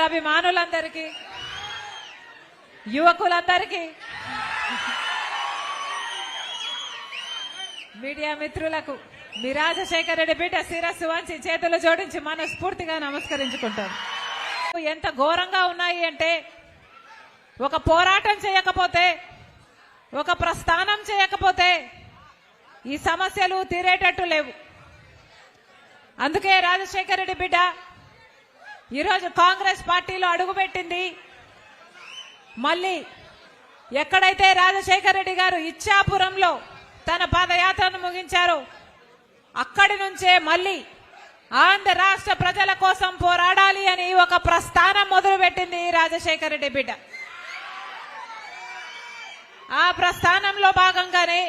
ఎన్టీఆర్ అభిమానులందరికీ యువకులందరికీ మీడియా మిత్రులకు మీ రాజశేఖర రెడ్డి బిడ్డ శిరస్సు వంచి చేతులు జోడించి మనస్ఫూర్తిగా నమస్కరించుకుంటాం ఎంత ఘోరంగా ఉన్నాయి అంటే ఒక పోరాటం చేయకపోతే ఒక ప్రస్థానం చేయకపోతే ఈ సమస్యలు తీరేటట్టు లేవు. అందుకే రాజశేఖర రెడ్డి బిడ్డ ఈరోజు కాంగ్రెస్ పార్టీలో అడుగుపెట్టింది. మళ్ళీ ఎక్కడైతే రాజశేఖర రెడ్డి గారు ఇచ్చాపురంలో తన పాదయాత్రను ముగించారో అక్కడి నుంచే మళ్ళీ ఆంధ్ర రాష్ట్ర ప్రజల కోసం పోరాడాలి అని ఒక ప్రస్థానం మొదలుపెట్టింది రాజశేఖర రెడ్డి బిడ్డ. ఆ ప్రస్థానంలో భాగంగానే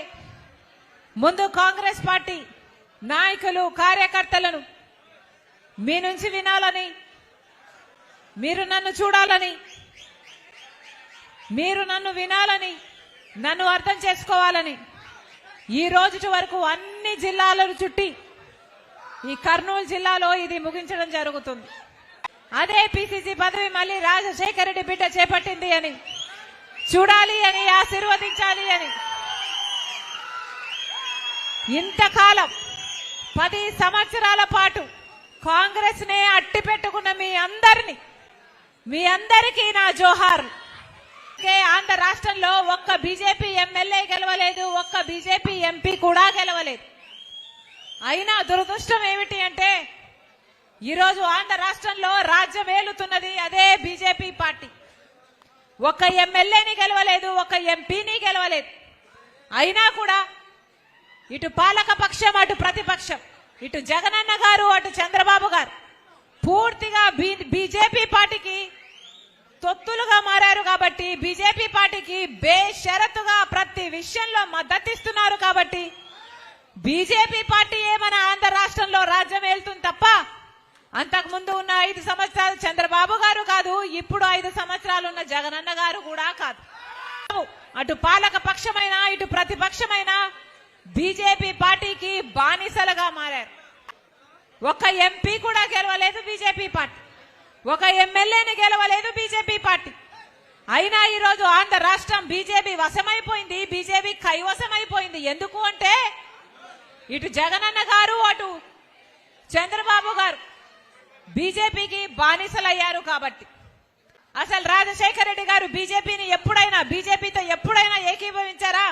ముందు కాంగ్రెస్ పార్టీ నాయకులు కార్యకర్తలను మీ నుంచి వినాలని మీరు నన్ను చూడాలని మీరు నన్ను వినాలని నన్ను అర్థం చేసుకోవాలని ఈ రోజు వరకు అన్ని జిల్లాలను చుట్టి ఈ కర్నూలు జిల్లాలో ఇది ముగించడం జరుగుతుంది. అదే పిసిసి పదవి మళ్ళీ రాజశేఖర రెడ్డి బిడ్డ చేపట్టింది అని చూడాలి అని ఆశీర్వదించాలి అని. ఇంతకాలం పది సంవత్సరాల పాటు కాంగ్రెస్ నే అట్టి పెట్టుకున్న మీ అందరిని మీ అందరికీ నా జోహార్. ఆంధ్ర రాష్ట్రంలో ఒక్క బీజేపీ ఎమ్మెల్యే గెలవలేదు ఒక్క బీజేపీ ఎంపీ కూడా గెలవలేదు. అయినా దురదృష్టం ఏమిటి అంటే ఈరోజు ఆంధ్ర రాష్ట్రంలో రాజ్యం ఏలుతున్నది అదే బీజేపీ పార్టీ. ఒక ఎమ్మెల్యేని గెలవలేదు ఒక ఎంపీని గెలవలేదు. అయినా కూడా ఇటు పాలక పక్షం అటు ప్రతిపక్షం. ఇటు జగనన్న గారు అటు చంద్రబాబు గారు. పూర్తిగా బీజేపీ పార్టీకి తొత్తులుగా మారారు కాబట్టి బీజేపీ పార్టీకి బేషరతుగా ప్రతి విషయంలో మద్దతిస్తున్నారు కాబట్టి బీజేపీ పార్టీ ఏమైనా ఆంధ్ర రాష్ట్రంలో రాజ్యం వెళ్తుంది తప్ప అంతకు ముందు ఉన్న ఐదు సంవత్సరాలు చంద్రబాబు గారు కాదు ఇప్పుడు ఐదు సంవత్సరాలు ఉన్న జగనన్న గారు కూడా కాదు. అటు పాలక పక్షమైన ఇటు ప్రతిపక్షమైన బీజేపీ పార్టీకి బానిసలుగా మారారు. ఒక ఎంపీ కూడా గెలవలేదు బీజేపీ పార్టీ. ఒక ఎమ్మెల్యేని గెలవలేదు బీజేపీ పార్టీ. అయినా ఈ రోజు ఆంధ్ర రాష్ట్రం బీజేపీ వశమైపోయింది. బీజేపీ కైవశమైపోయింది. ఎందుకు అంటే ఇటు జగనన్న గారు అటు చంద్రబాబు గారు బీజేపీకి బానిసలయ్యారు కాబట్టి. అసలు రాజశేఖర రెడ్డి గారు బీజేపీని ఎప్పుడైనా బీజేపీతో ఎప్పుడైనా ఏకీభవించారా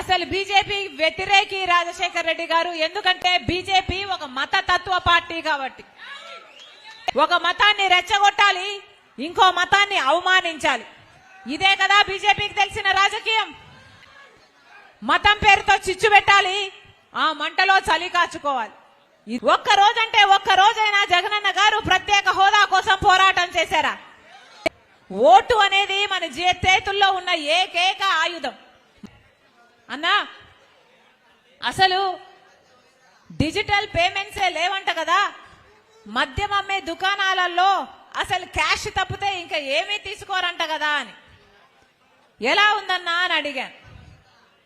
అసలు బీజేపీ వ్యతిరేకి రాజశేఖర్ రెడ్డి గారు ఎందుకంటే బీజేపీ ఒక మత తత్వ పార్టీ కాబట్టి. ఒక మతాన్ని రెచ్చగొట్టాలి ఇంకో మతాన్ని అవమానించాలి. ఇదే కదా బీజేపీకి తెలిసిన రాజకీయం. మతం పేరుతో చిచ్చు పెట్టాలి ఆ మంటలో చలి కాచుకోవాలి. ఇది ఒక్క రోజంటే ఒక్క రోజైనా జగనన్న గారు ప్రత్యేక హోదా కోసం పోరాటం చేశారా? ఓటు అనేది మన చేతుల్లో ఉన్న ఏకైక ఆయుధం. అన్నా అసలు డిజిటల్ పేమెంట్సే లేవంట కదా. మద్యం అమ్మే దుకాణాలలో అసలు క్యాష్ తప్పితే ఇంకా ఏమీ తీసుకోరంట కదా అని. ఎలా ఉందన్నా అని అడిగాను.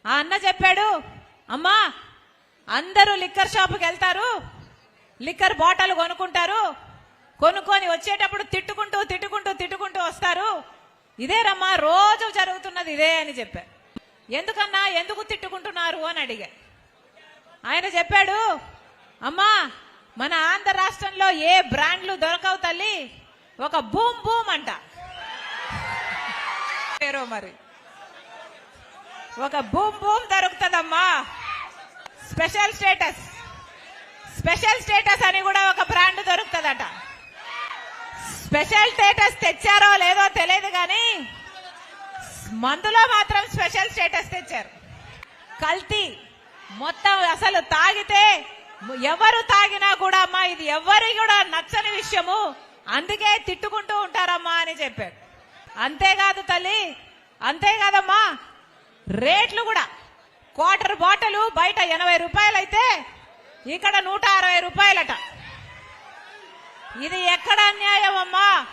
ఆ అన్న చెప్పాడు అమ్మా అందరూ లిక్కర్ షాప్కి వెళ్తారు లిక్కర్ బాటిల్ కొనుక్కుంటారు కొనుక్కొని వచ్చేటప్పుడు తిట్టుకుంటూ తిట్టుకుంటూ తిట్టుకుంటూ వస్తారు. ఇదేరమ్మా రోజు జరుగుతున్నది ఇదే అని చెప్పారు ఎందుకన్నా ఎందుకు తిట్టుకుంటున్నారు అని అడిగా. ఆయన చెప్పాడు అమ్మా మన ఆంధ్ర రాష్ట్రంలో ఏ బ్రాండ్లు దొరకవు తల్లి ఒక బూమ్ బూమ్ అంట. పేరో మరి. ఒక boom boom దొరుకుతుందమ్మా. Special status. Special status అని కూడా ఒక బ్రాండ్ దొరుకుతుందట. స్పెషల్ స్టేటస్ తెచ్చారో లేదో తెలియదు కానీ మందులో మాత్రం స్పెషల్ స్టేటస్ తెచ్చారు. కల్తీ. మొత్తం అసలు తాగితే ఎవరు తాగినా కూడా అమ్మా ఇది ఎవరి కూడా నచ్చని విషయము. అందుకే తిట్టుకుంటూ ఉంటారమ్మా అని చెప్పారు. అంతేకాదు తల్లి అంతేకాదమ్మా రేట్లు కూడా. క్వార్టర్ బాటిల్ బయట ఎనభై రూపాయలైతే ఇక్కడ నూట అరవై రూపాయలట. ఇది ఎక్కడ అన్యాయం అమ్మా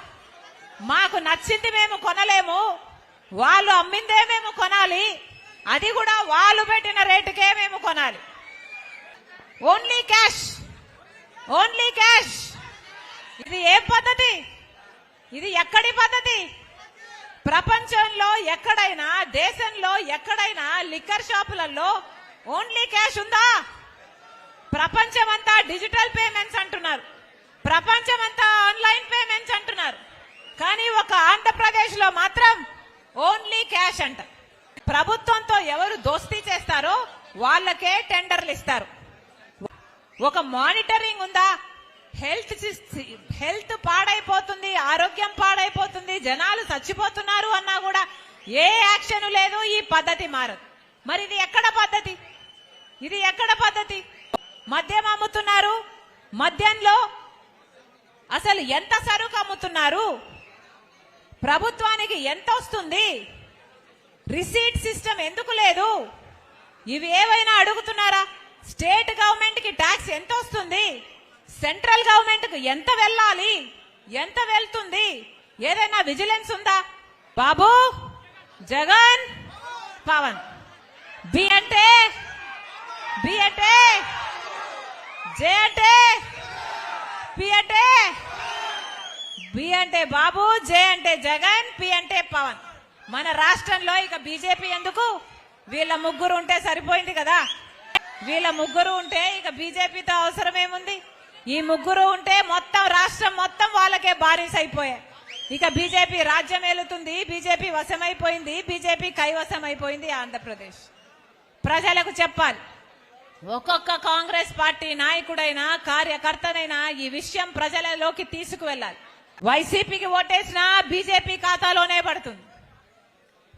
మాకు నచ్చింది మేము కొనలేము. వాళ్ళు అమ్మిందే మేము కొనాలి. అది కూడా వాళ్ళు పెట్టిన రేటుకే మేము కొనాలి. ఓన్లీ క్యాష్ ఓన్లీ క్యాష్ ఇది ఏ పద్ధతి? ఇది ఎక్కడి పద్ధతి? ప్రపంచంలో ఎక్కడైనా దేశంలో ఎక్కడైనా లిక్కర్ షాపులలో ఓన్లీ క్యాష్ ఉందా? ప్రపంచమంతా డిజిటల్ పేమెంట్స్ అంటున్నారు. ప్రపంచమంతా ఆన్లైన్ పేమెంట్స్ అంటున్నారు. కానీ ఒక ఆంధ్రప్రదేశ్లో మాత్రం క్యాష్ అంట. ప్రభుత్వంతో ఎవరు దోస్తీ చేస్తారో వాళ్ళకే టెండర్లు ఇస్తారు. ఒక మానిటరింగ్ ఉందా? హెల్త్ హెల్త్ పాడైపోతుంది ఆరోగ్యం పాడైపోతుంది జనాలు చచ్చిపోతున్నారు అన్నా కూడా ఏ యాక్షన్ లేదు ఈ పద్ధతి మారదు. మరి ఇది ఎక్కడ పద్ధతి? ఇది ఎక్కడ పద్ధతి? మద్యం అమ్ముతున్నారు? మద్యంలో అసలు ఎంత సరుకు అమ్ముతున్నారు? ప్రభుత్వానికి ఎంత వస్తుంది? రిసీట్ సిస్టమ్ ఎందుకు లేదు? ఇవి ఏవైనా అడుగుతున్నారా? స్టేట్ గవర్నమెంట్కి ట్యాక్స్ ఎంత వస్తుంది సెంట్రల్ గవర్నమెంట్కు ఎంత వెళ్ళాలి? ఎంత వెళ్తుంది? ఏదైనా విజిలెన్స్ ఉందా? బాబు జగన్ పవన్. బి అంటే బి అంటే జే అంటే పి అంటే బి అంటే బాబు జే అంటే జగన్ పి అంటే పవన్. మన రాష్ట్రంలో ఇక బీజేపీ ఎందుకు? వీళ్ళ ముగ్గురు ఉంటే సరిపోయింది కదా. వీళ్ళ ముగ్గురు ఉంటే ఇక బీజేపీతో అవసరమేముంది? ఈ ముగ్గురు ఉంటే మొత్తం రాష్ట్రం మొత్తం వాళ్ళకే బారీస్ అయిపోయాయి ఇక బీజేపీ రాజ్యం ఏలుతుంది బీజేపీ వశమైపోయింది బీజేపీ కైవశం అయిపోయింది ఆంధ్రప్రదేశ్. ప్రజలకు చెప్పాలి. ఒక్కొక్క కాంగ్రెస్ పార్టీ నాయకుడైనా కార్యకర్తనైనా ఈ విషయం ప్రజలలోకి తీసుకువెళ్ళాలి. వైసీపీకి ఓటేసినా బీజేపీ ఖాతాలోనే పడుతుంది.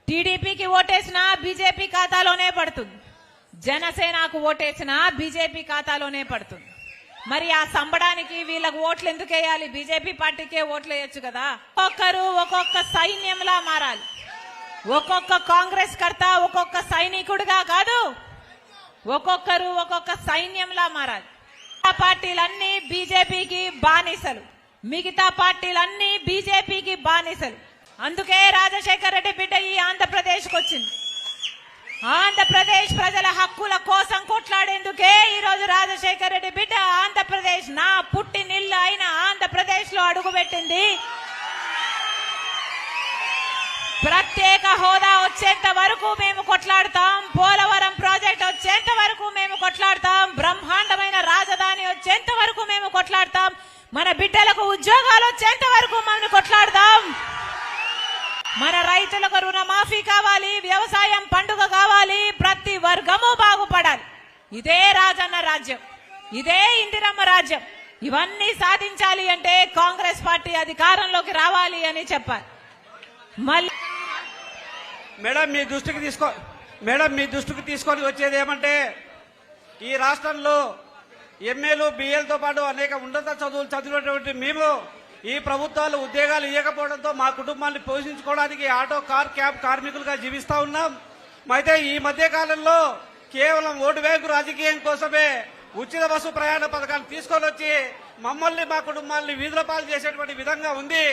టీడీపీకి ఓటేసినా బీజేపీ ఖాతాలోనే పడుతుంది. జనసేనకు ఓటేసినా బీజేపీ ఖాతాలోనే పడుతుంది. మరి ఆ సంబడానికి వీళ్ళకు ఓట్లు ఎందుకు వేయాలి? బీజేపీ పార్టీకే ఓట్లు వేయొచ్చు కదా? ఒక్కొక్కరు ఒక్కొక్క సైన్యంలా మారాలి. ఒక్కొక్క కాంగ్రెస్ కర్త ఒక్కొక్క సైనికుడుగా కాదు ఒక్కొక్కరు ఒక్కొక్క సైన్యంలా మారాలి. పార్టీలన్నీ బీజేపీకి బానిసలు. మిగతా పార్టీలన్నీ బీజేపీకి బానిసలు. అందుకే రాజశేఖర రెడ్డి బిడ్డ ఈ ఆంధ్రప్రదేశ్కి వచ్చింది ఆంధ్రప్రదేశ్ ప్రజల హక్కుల కోసం కొట్లాడేందుకే ఈరోజు రాజశేఖర రెడ్డి బిడ్డ ఆంధ్రప్రదేశ్ నా పుట్టినిల్లు అయిన ఆంధ్రప్రదేశ్లో అడుగుపెట్టింది. ప్రత్యేక హోదా వచ్చేంత వరకు మేము కొట్లాడతాం. పోలవరం ప్రాజెక్ట్ వచ్చేంత వరకు మేము కొట్లాడతాం. బ్రహ్మాండమైన రాజధాని వచ్చేంత వరకు మేము కొట్లాడతాం. మన బిడ్డలకు ఉద్యోగాలు వచ్చేంత వరకు మనం కొట్లాడతాం. మన రైతులకు రుణమాఫీ కావాలి వ్యవసాయం పండుగ కావాలి ప్రతి వర్గము బాగుపడాలి. ఇదే రాజన్న రాజ్యం ఇదే ఇందిరమ్మ రాజ్యం. ఇవన్నీ సాధించాలి అంటే కాంగ్రెస్ పార్టీ అధికారంలోకి రావాలి అని చెప్పాలి. మళ్ళీ మేడం మీ దృష్టికి తీసుకో మేడం మీ దృష్టికి తీసుకొని వచ్చేది ఏమంటే ఈ రాష్ట్రంలో ఎంఏలు బిఏలతో పాటు అనేక ఉన్నత చదువులు చదివినటువంటి మేము ఈ ప్రభుత్వాలు ఉద్యోగాలు ఇవ్వకపోవడంతో మా కుటుంబాన్ని పోషించుకోవడానికి ఆటో కార్ క్యాబ్ కార్మికులుగా జీవిస్తా ఉన్నాం. అయితే ఈ మధ్య కాలంలో కేవలం ఓటు బ్యాంకు రాజకీయం కోసమే ఉచిత బస్సు ప్రయాణ పథకాన్ని తీసుకొని వచ్చి మమ్మల్ని మా కుటుంబాన్ని వీధుల పాలు చేసేటువంటి విధంగా ఉంది.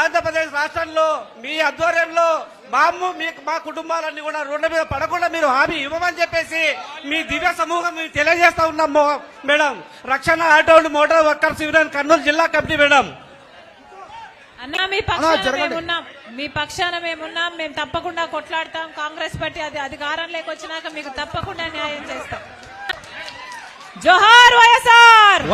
ఆంధ్రప్రదేశ్ రాష్ట్రంలో మీ ఆధ్వర్యంలో మా మీ మా కుటుంబాలన్నీ కూడా రోడ్ల మీద పడకుండా మీరు హామీ ఇవ్వమని చెప్పేసి మీ దివ్య సమూహం మేము తెలియజేస్తా ఉన్నాం మేడం. రక్షణ ఆటోలు మోటార్ వర్కర్స్ యూనియన్ కర్నూలు జిల్లా కమిటీ మేడం. అన్నా మీ పక్షాన మేమున్నాం మీ పక్షాన మేమున్నాం మేము తప్పకుండా కొట్లాడతాం. కాంగ్రెస్ పార్టీ అది అధికారంలోకి వచ్చినాక మీకు తప్పకుండా న్యాయం చేస్తాం. జోహార్ వైఎస్ఆర్!